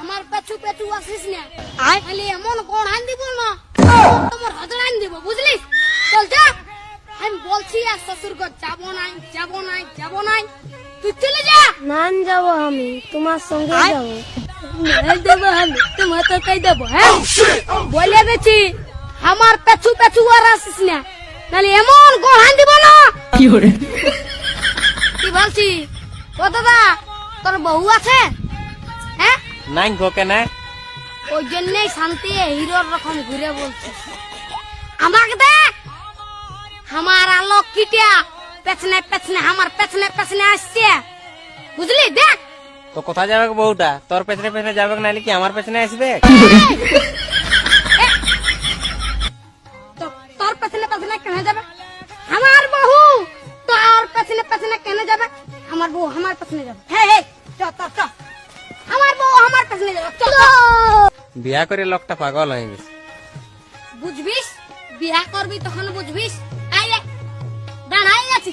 আমার পেছু পেছু আসিস না। খালি এমন কোন হান দিব না। তোমার হজর হান দিব বুঝলি? চল যা। আমি বলছি আর শ্বশুর ঘর যাব নাই যাব নাই যাব নাই। তুই চলে যা। নান যাব আমি তোমার সঙ্গে। যাব। নাই দেবো আমি তোমার তো তাই দেবো হ্যাঁ? বলে দিচ্ছি আমার পেছু পেছু আর আসিস না। নাহলে এমন কোন হান দিব না। কি বলছি? ও দাদা তোর বউ আছে? হ্যাঁ? নাই গোকে না ওই জন্যই শান্তি হিরোর রকম ঘুরে বলছে। আমাকে দেখ আমার আলোক কিটিয়া পেছনে পেছনে আমার পেছনে পেছনে আসছে। বুঝলি? দেখ তো কোথায় যাবে বউটা? তোর পেছনে পেছনে যাবে নাহলে কি আমার পেছনে আসবে? তোর পেছনে পেছনে কেন যাবে? আমার বহু তোর পেছনে পেছনে কেন যাবে? আমার বউ আমার পেছনে যাবে। আমার বউ আমার পেছনে যাবে। চল বিয়া করে লোকটা পাগল হয়ে গেছে। বুঝবিস? বিয়া করবি তখন বুঝবিস? আইলে দাঁড়াই আছি।